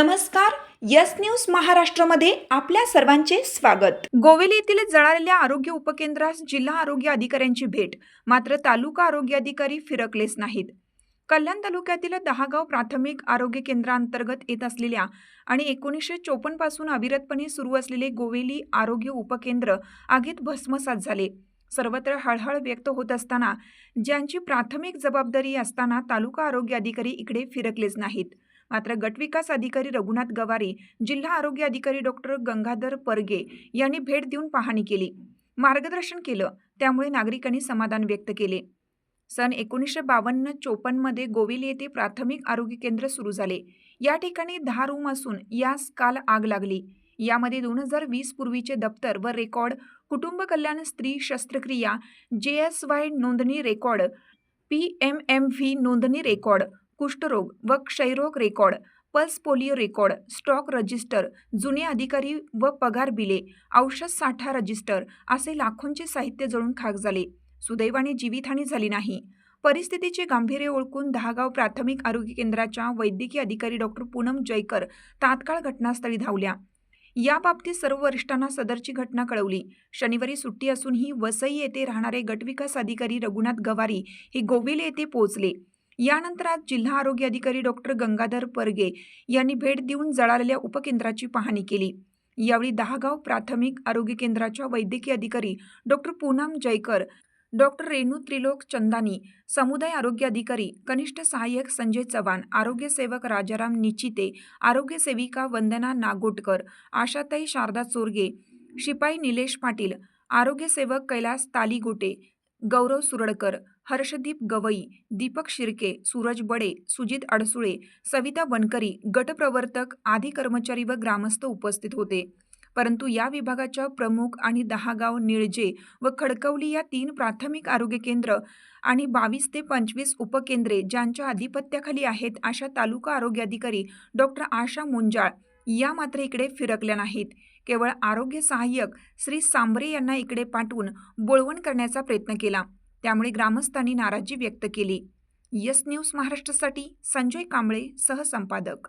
नमस्कार yes news महाराष्ट्रामध्ये आपल्या सर्वांचे स्वागत. गोवेली येथील जळालेल्या आरोग्य उपकेंद्रास जिल्हा आरोग्य अधिकाऱ्यांची भेट. मात्र तालुका आरोग्य अधिकारी फिरकलेच नाहीत. कल्याण तालुक्यातील दहागाव प्राथमिक आरोग्य केंद्रांतर्गत येत असलेल्या आणि एकोणीसशे चोपन्नपासून अविरतपणे सुरू असलेले गोवेली आरोग्य उपकेंद्र आगीत भस्मसात झाले. सर्वत्र हळहळ व्यक्त होत असताना ज्यांची प्राथमिक जबाबदारी असताना तालुका आरोग्य अधिकारी इकडे फिरकलेच नाहीत. मात्र गटविकास अधिकारी रघुनाथ गवारे जिल्हा आरोग्य अधिकारी डॉक्टर गंगाधर परगे यांनी भेट देऊन पाहणी केली. मार्गदर्शन केलं. त्यामुळे नागरिकांनी समाधान व्यक्त केले. सन एकोणीसशे बावन्न चोपन्नमध्ये गोविल येथे प्राथमिक आरोग्य केंद्र सुरू झाले. या ठिकाणी दहा रूम असून यास काल आग लागली. यामध्ये दोन हजार वीस पूर्वीचे दप्तर व रेकॉर्ड कुटुंब कल्याण स्त्री शस्त्रक्रिया जे एस वाय नोंदणी record P M M V नोंदणी रेकॉर्ड कुष्ठरोग व क्षयरोग record pulse polio record stock register जुने अधिकारी व पगार बिले औषध साठा रजिस्टर असे लाखोंचे साहित्य जळून खाक झाले. सुदैवाने जीवितहानी झाली नाही. परिस्थितीचे गांभीर्य ओळखून दहागाव प्राथमिक आरोग्य केंद्राच्या वैद्यकीय अधिकारी डॉक्टर पूनम जयकर तात्काळ घटनास्थळी धावल्या. याबाबतीत सर्व वरिष्ठांना सदरची घटना कळवली. शनिवारी सुट्टी असूनही वसई येथे राहणारे गटविकास अधिकारी रघुनाथ गवारी हे गोविले येथे पोहोचले. यानंतर आज जिल्हा आरोग्य अधिकारी डॉक्टर गंगाधर परगे यांनी भेट देऊन जळालेल्या उपकेंद्राची पाहणी केली. यावेळी दहागाव प्राथमिक आरोग्य केंद्राच्या वैद्यकीय अधिकारी डॉक्टर पूनम जयकर डॉक्टर रेणू त्रिलोक चंदानी समुदाय आरोग्य अधिकारी कनिष्ठ सहाय्यक संजय चव्हाण आरोग्य सेवक राजाराम निचिते आरोग्य सेविका वंदना नागोटकर आशाताई शारदा चोरगे शिपाई निलेश पाटील आरोग्य सेवक कैलास तालीगोटे गौरव सुरडकर हर्षदीप गवई दीपक शिर्के सूरज बडे सुजित अडसुळे सविता बनकरी गटप्रवर्तक आदी कर्मचारी व ग्रामस्थ उपस्थित होते. परंतु या विभागाच्या प्रमुख आणि दहागाव निळजे व खडकवली या तीन प्राथमिक आरोग्य केंद्र आणि बावीस ते पंचवीस उपकेंद्रे ज्यांच्या अधिपत्याखाली आहेत अशा तालुका आरोग्य अधिकारी डॉक्टर आशा मुंजाळ या मात्र इकडे फिरकल्या नाहीत. केवळ आरोग्य सहाय्यक श्री सांबरे यांना इकडे पाठवून बोळवण करण्याचा प्रयत्न केला. त्यामुळे ग्रामस्थांनी नाराजी व्यक्त केली. यस न्यूज महाराष्ट्रासाठी संजय कांबळे सहसंपादक.